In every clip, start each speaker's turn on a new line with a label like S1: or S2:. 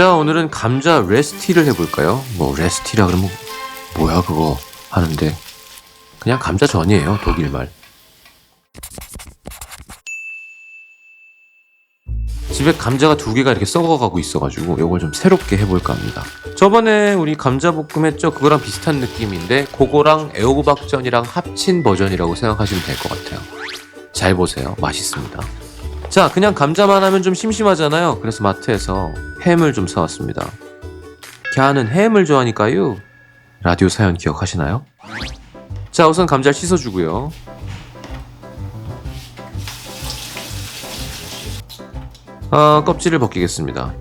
S1: 자, 오늘은 감자 레스티를 해볼까요? 뭐, 레스티라 그러면 뭐야, 그거 하는데. 그냥 감자 전이에요, 독일말. 집에 감자가 두 개가 이렇게 썩어가고 있어가지고 이걸 좀 새롭게 해볼까 합니다. 저번에 우리 감자볶음 했죠? 그거랑 비슷한 느낌인데 그거랑 애호박전이랑 합친 버전이라고 생각하시면 될 것 같아요. 잘 보세요. 맛있습니다. 자, 그냥 감자만 하면 좀 심심하잖아요. 그래서 마트에서 햄을 좀 사왔습니다. 걔는 햄을 좋아하니까요. 라디오 사연 기억하시나요? 자, 우선 감자를 씻어주고요. 아, 껍질을 벗기겠습니다.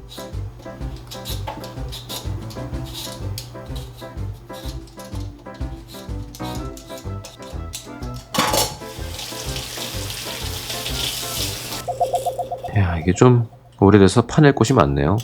S1: 이게 좀 오래돼서 파낼 곳이 많네요.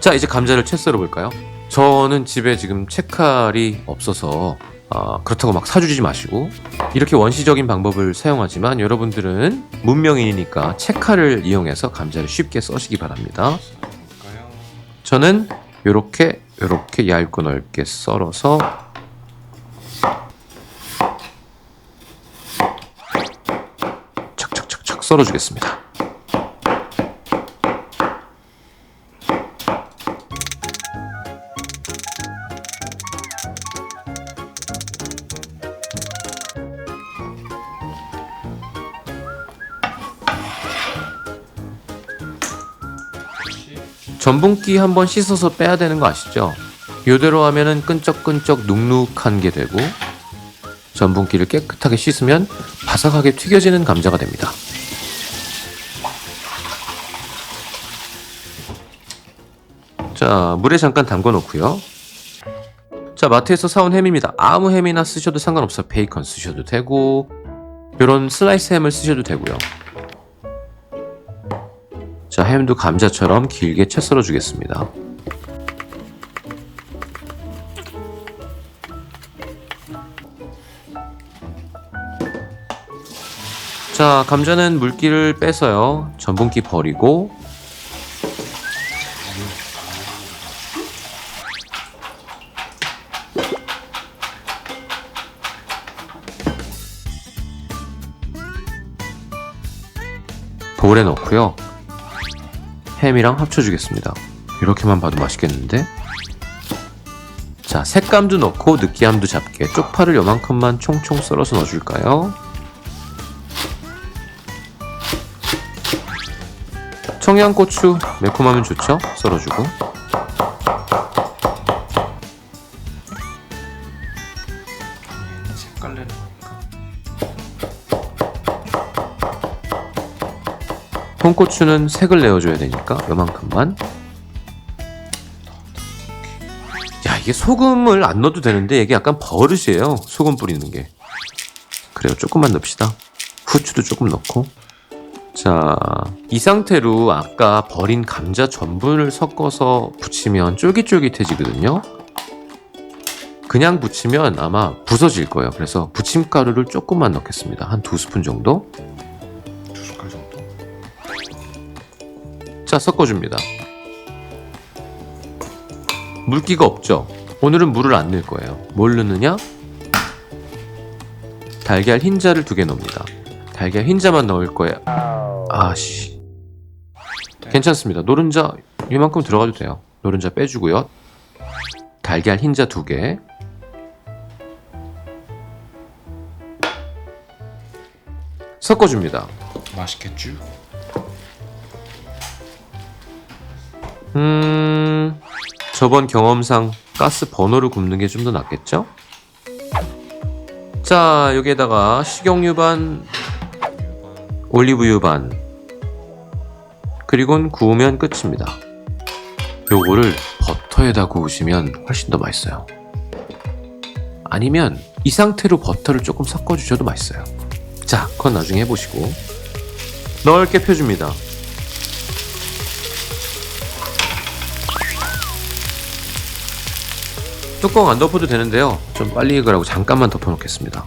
S1: 자, 이제 감자를 채 썰어 볼까요? 저는 집에 지금 채칼이 없어서 아, 그렇다고 막 사주지 마시고 이렇게 원시적인 방법을 사용하지만 여러분들은 문명인이니까 채칼을 이용해서 감자를 쉽게 써시기 바랍니다. 저는 이렇게 이렇게 얇고 넓게 썰어서 썰어주겠습니다. 전분기 한번 씻어서 빼야 되는 거 아시죠? 이대로 하면은 끈적끈적 눅눅한 게 되고 전분기를 깨끗하게 씻으면 바삭하게 튀겨지는 감자가 됩니다. 자, 물에 잠깐 담궈 놓고요. 자, 마트에서 사온 햄입니다. 아무 햄이나 쓰셔도 상관없어요. 베이컨 쓰셔도 되고 이런 슬라이스 햄을 쓰셔도 되고요. 자, 햄도 감자처럼 길게 채 썰어 주겠습니다. 자, 감자는 물기를 빼서요. 전분기 버리고 볼에 넣고요. 햄이랑 합쳐주겠습니다. 이렇게만 봐도 맛있겠는데? 자, 색감도 넣고 느끼함도 잡게 쪽파를 요만큼만 총총 썰어서 넣어줄까요? 청양고추 매콤하면 좋죠? 썰어주고.
S2: 색깔 내는 거니까.
S1: 홍고추는 색을 내어줘야 되니까 요만큼만. 야 이게 소금을 안 넣어도 되는데 이게 약간 버릇이에요 소금 뿌리는 게. 그래요 조금만 넣읍시다. 후추도 조금 넣고 자 이 상태로 아까 버린 감자 전분을 섞어서 부치면 쫄깃쫄깃해지거든요 그냥 부치면 아마 부서질 거예요 그래서 부침가루를 조금만 넣겠습니다 한 두 스푼 정도
S2: 두 숟갈 정도
S1: 자, 섞어줍니다. 물기가 없죠? 오늘은 물을 안 넣을 거예요. 뭘 넣느냐? 달걀 흰자를 두 개 넣습니다. 달걀 흰자만 넣을 거예요. 아씨. 괜찮습니다. 노른자 이만큼 들어가도 돼요. 노른자 빼주고요. 달걀 흰자 두 개. 섞어줍니다.
S2: 맛있겠죠?
S1: 음, 저번 경험상 가스 버너를 굽는 게 좀 더 낫겠죠? 자, 여기에다가 식용유 반, 올리브유 반, 그리고는 구우면 끝입니다. 요거를 버터에다 구우시면 훨씬 더 맛있어요. 아니면 이 상태로 버터를 조금 섞어주셔도 맛있어요. 자, 그건 나중에 해보시고 넓게 펴줍니다. 뚜껑 안 덮어도 되는데요. 좀 빨리 익으라고 잠깐만 덮어놓겠습니다.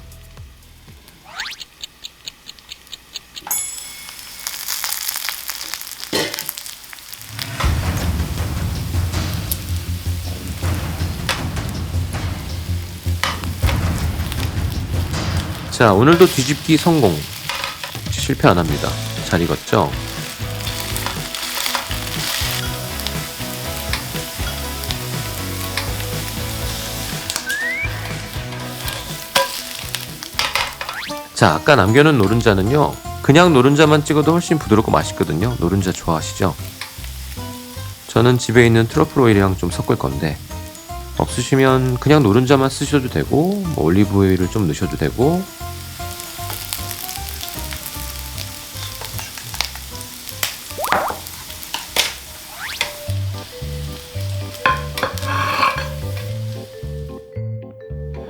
S1: 자, 오늘도 뒤집기 성공. 실패 안 합니다. 잘 익었죠? 자, 아까 남겨놓은 노른자는요. 그냥 노른자만 찍어도 훨씬 부드럽고 맛있거든요. 노른자 좋아하시죠? 저는 집에 있는 트러플 오일이랑 좀 섞을 건데 없으시면 그냥 노른자만 쓰셔도 되고 뭐 올리브 오일을 좀 넣으셔도 되고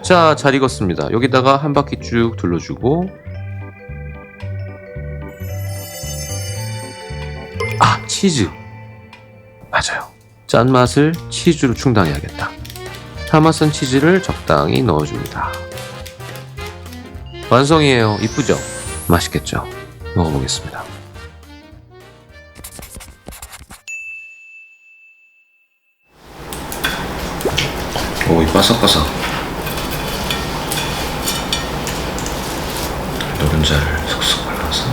S1: 자, 잘 익었습니다. 여기다가 한 바퀴 쭉 둘러주고 아, 치즈. 맞아요. 짠맛을 치즈로 충당해야겠다. 파마산 치즈를 적당히 넣어줍니다. 완성이에요. 이쁘죠? 맛있겠죠? 먹어보겠습니다.
S2: 오, 이 바삭바삭. 노른자를 쏙쏙 발라서.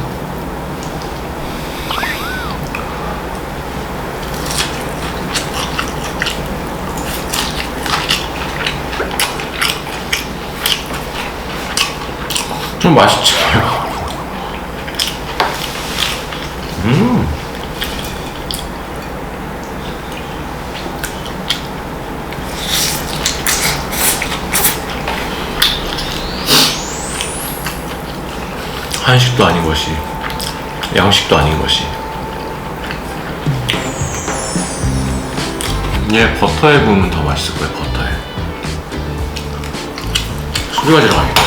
S2: 좀 맛있지. 한식도 아닌 것이 양식도 아닌 것이. 얘 버터에 구우면 더 맛있을 거야 버터에. 소리가 들어가니까